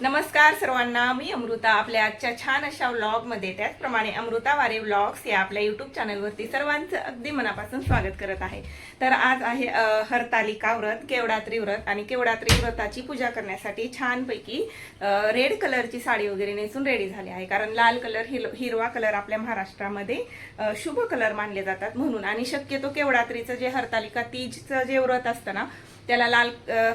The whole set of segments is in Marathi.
नमस्कार सर्वांना मी अमृता. आपल्या आजच्या छान अशा व्लॉगमध्ये त्याचप्रमाणे अमृता वारे व्लॉग्स या आपल्या युट्यूब चॅनलवरती सर्वांचं अगदी मनापासून स्वागत करत आहे. तर आज आहे हरतालिका व्रत केवडात्री व्रत आणि केवडात्री व्रताची पूजा करण्यासाठी छानपैकी रेड कलरची साडी वगैरे नेसून रेडी झाली आहे. कारण लाल कलर हिर हिरवा कलर आपल्या महाराष्ट्रामध्ये शुभ कलर मानले जातात म्हणून. आणि शक्यतो केवडात्रीचं जे हरतालिका तीजचं जे व्रत असतं ना त्याला लाल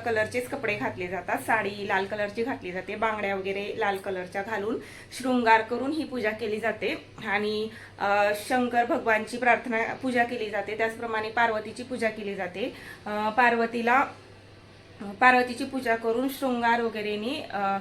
कलरचेच कपडे घातले जातात. साडी लाल कलरची घातली जाते. बांगड्या वगैरे लाल कलरच्या घालून शृंगार करून ही पूजा केली जाते. आणि शंकर भगवानची प्रार्थना पूजा केली जाते. त्याचप्रमाणे पार्वतीची पूजा केली जाते. पार्वतीला पार्वतीची पूजा करून शृंगार वगैरेनी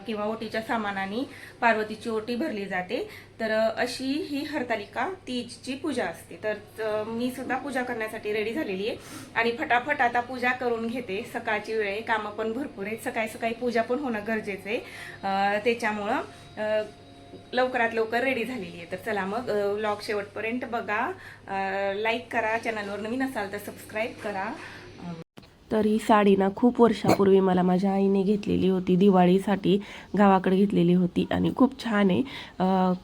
किंवा ओटीच्या सामानाने पार्वतीची ओटी भरली जाते. तर अशी ही हरतालिका तीजची पूजा असते. तर मी सुद्धा पूजा करण्यासाठी रेडी झालेली आहे. आणि फटाफट आता पूजा करून घेते. सकाळची वेळ आहे कामं पण भरपूर आहेत. सकाळी सकाळी पूजा पण होणं गरजेचं आहे. त्याच्यामुळं लवकरात लवकर रेडी झालेली आहे. तर चला मग व्लॉग शेवटपर्यंत बघा. लाईक करा. चॅनलवर नवीन असाल तर सबस्क्राईब करा. तर ही साडी ना खूप वर्षापूर्वी मला माझ्या आईने घेतलेली होती. दिवाळीसाठी गावाकडे घेतलेली होती आणि खूप छान आहे.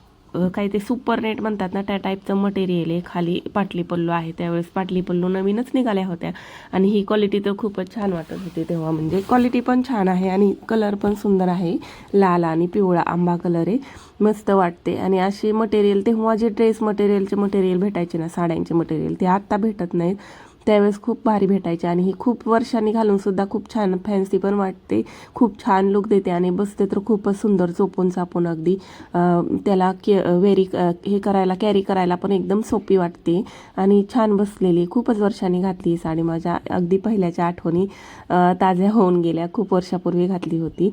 काही ते सुपर नेट म्हणतात ना त्या टाईपचं मटेरियल आहे. खाली पाटली पल्लू आहे. त्यावेळेस पाटली पल्लू नवीनच निघाल्या होत्या. आणि ही क्वालिटी तर खूपच छान वाटत होती तेव्हा. म्हणजे क्वालिटी पण छान आहे आणि कलर पण सुंदर आहे. लाल आणि पिवळा आंबा कलर आहे. मस्त वाटते. आणि असे मटेरियल तेव्हा जे ड्रेस मटेरियलचे मटेरियल भेटायचे ना साड्यांचे मटेरियल ते आत्ता भेटत नाहीत. त्यावेळेस खूप भारी भेटायचे आणि ही खूप वर्षांनी घालूनसुद्धा खूप छान फॅन्सी पण वाटते. खूप छान लुक देते आणि बसते तर खूपच सुंदर चोपून चापून अगदी. त्याला के वेरी हे करायला कॅरी करायला पण एकदम सोपी वाटते. आणि छान बसलेली खूपच वर्षांनी घातली ही साडी. माझ्या अगदी पहिल्याच्या आठवणी ताज्या होऊन गेल्या. खूप वर्षापूर्वी घातली होती.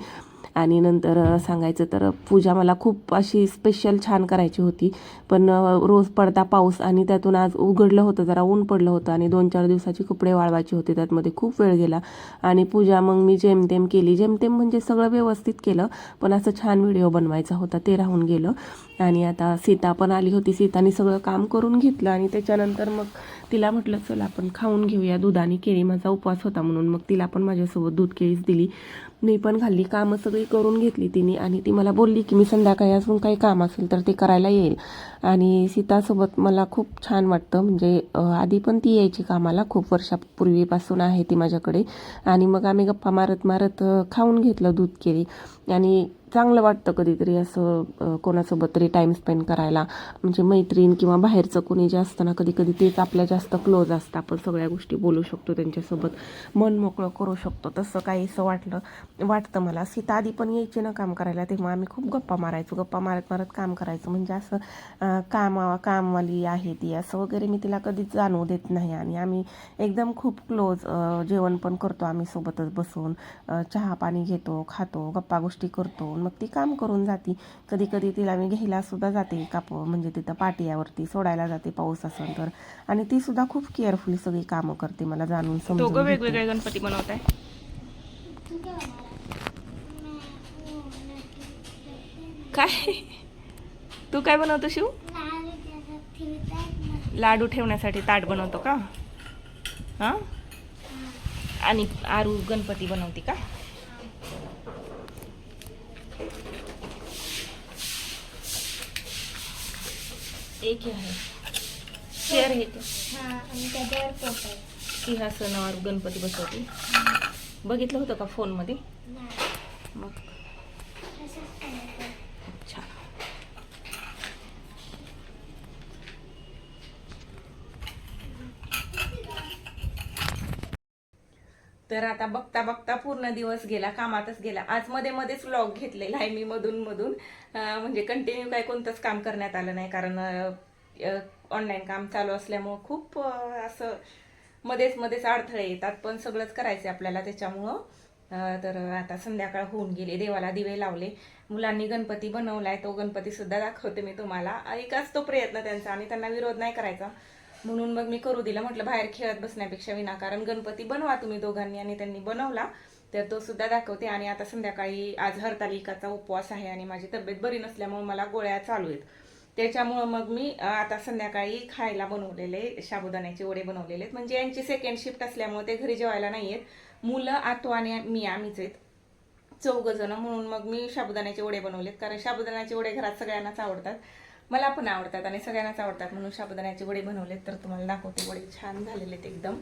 आणि नंतर सांगायचं तर पूजा मला खूप अशी स्पेशल छान करायची होती. पण रोज पडता पाऊस आणि त्यातून आज उघडलं होतं जरा ऊन पडलं होतं आणि दोन चार दिवसाची कपडे वाळवायचे होते त्यातमध्ये खूप वेळ गेला. आणि पूजा मग मी जेमतेम केली. जेमतेम म्हणजे सगळं व्यवस्थित केलं पण असं छान व्हिडिओ बनवायचा होता ते राहून गेलं. आणि आता सीता पण आली होती. सीताने सगळं काम करून घेतलं आणि त्याच्यानंतर मग तिला म्हटलं चल आपण खाऊन घेऊया. दुधाने केळी माझा उपवास होता म्हणून. मग तिला पण माझ्यासोबत दूध केळीच दिली. मी पण खाल्ली कामं सगळी करून घेतली तिने आणि ती मला बोलली की मी संध्याकाळी असून काही काम असेल तर ते करायला येईल. आणि सीतासोबत मला खूप छान वाटतं म्हणजे आधी पण ती यायची कामाला खूप वर्षापूर्वीपासून आहे ती माझ्याकडे. आणि मग आम्ही गप्पा मारत मारत खाऊन घेतलं दूध केळी आणि चांगलं वाटतं कधीतरी असं कोणासोबत तरी टाईम स्पेंड करायला. म्हणजे मैत्रीण किंवा बाहेरचं कोणी जे असतं ना कधी कधी तेच आपल्या जास्त क्लोज असतं. आपण सगळ्या गोष्टी बोलू शकतो त्यांच्यासोबत. मन मोकळं करू शकतो. तसं काही असं वाटलं वाटतं मला. सीता आधी पण यायची ना काम करायला. तेव्हा आम्ही खूप गप्पा मारायचो. गप्पा मारत मारत काम करायचो. म्हणजे असं कामा कामवाली आहे ती. असं वगैरे मी तिला कधीच जाणवू देत नाही. आणि आम्ही एकदम खूप क्लोज जेवण पण करतो आम्ही सोबतच बसून. चहा पाणी घेतो खातो गप्पा गोष्टी करतो. मग ती काम करून जाती. कधी कधी तिला मी घ्यायला सुद्धा जाते काप म्हणजे तिथं पाटियावरती सोडायला जाते पाऊस असेल तर. आणि ती सुद्धा खूप केअरफुली सगळी कामं करते मला जाणून समजून. वेगवेगळे गणपती बनवत आहे काय? तू काय बनवतो शिव? लाडू ठेवण्यासाठी ताट बनवतो का? हा? आणि आरू गणपती बनवते का? एक हे आहे. शेअर हे ते. की हा सणावार गणपती बसवते. बघितलं होतं का फोनमध्ये? मग. अच्छा तर आता बघता बघता पूर्ण दिवस गेला कामातच गेला. आज मध्ये मध्येच व्लॉग घेतलेला आहे मी मधून मधून. म्हणजे कंटिन्यू काय कोणतंच काम करण्यात आलं नाही कारण ऑनलाईन काम चालू असल्यामुळं खूप असं मध्येच मध्येच अडथळे येतात. पण सगळंच करायचं आपल्याला त्याच्यामुळं. तर आता संध्याकाळ होऊन गेले देवाला दिवे लावले. मुलांनी गणपती बनवलाय तो गणपती सुद्धा दाखवते मी तुम्हाला. एकाच तो प्रयत्न त्यांचा आणि त्यांना विरोध नाही करायचा. म्हणून मग मी करू दिला. म्हटलं बाहेर खेळत बसण्यापेक्षा विनाकारण गणपती बनवा तुम्ही दोघांनी. आणि त्यांनी बनवला. तर तो सुद्धा दाखवते. आणि आता संध्याकाळी आज हरतालिकाचा उपवास आहे आणि माझी तब्येत बरी नसल्यामुळे मला गोळ्या चालू आहेत. त्याच्यामुळं मग मी आता संध्याकाळी खायला बनवलेले साबुदाण्याचे वडे बनवलेले आहेत. म्हणजे यांची सेकंड शिफ्ट असल्यामुळे ते घरी जेवायला नाही आहेत मुलं आतो आणि मी आम्हीच आहेत. चौघ जण म्हणून मग मी साबुदाण्याचे वडे बनवलेत. कारण साबुदाण्याचे वडे घरात सगळ्यांनाच आवडतात. मला पण आवडतात आणि सगळ्यांनाच आवडतात. म्हणून साबुदाण्याचे वडे बनवले तर तुम्हाला दाखवते. वडे छान झालेले आहेत एकदम.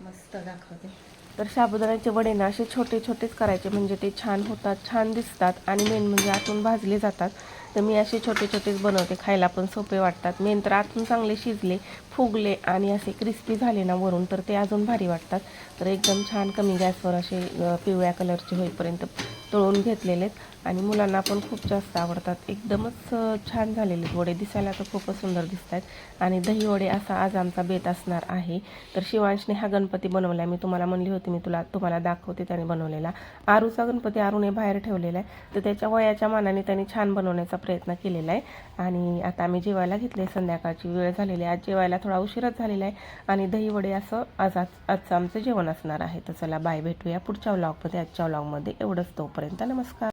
मस्त दाखवते. तर साबुदाण्याचे वडे ना असे छोटे छोटेच करायचे म्हणजे ते छान होतात छान दिसतात आणि मेन म्हणजे आतून भाजले जातात. तर मी असे छोटे छोटेच बनवते खायला पण सोपे वाटतात. मेन तर आतून चांगले शिजले फुगले आणि असे क्रिस्पी झाले ना वरून तर ते अजून भारी वाटतात. तर एकदम छान कमी गॅसवर असे पिवळ्या कलरचे होईपर्यंत तळून घेतलेले आहेत आणि मुलांना पण खूप जास्त आवडतात. एकदमच छान झालेले आहेत वडे. दिसायला तर खूपच सुंदर दिसत आहेत आणि दही वडे असा आज आमचा बेत असणार आहे. तर शिवांशने हा गणपती बनवला मी तुम्हाला म्हणली होती मी तुला तुम्हाला दाखवते त्याने बनवलेला. आरूचा गणपती आरूने बाहेर ठेवलेला आहे. तर त्याच्या वयाच्या मानाने त्याने छान बनवण्याचा प्रयत्न केलेला आहे. आणि आता आम्ही जेवायला घेतले संध्याकाळची वेळ झालेली आहे. आज जेवायला थोडा उशीरच झालेला आहे. आणि दही वडे असं आज आज आजचं आमचं जेवण असणार आहे. तर चला बाय भेटूया पुढच्या व्लॉगमध्ये आजच्या व्लॉगमध्ये एवढंच तोपर्यंत नमस्कार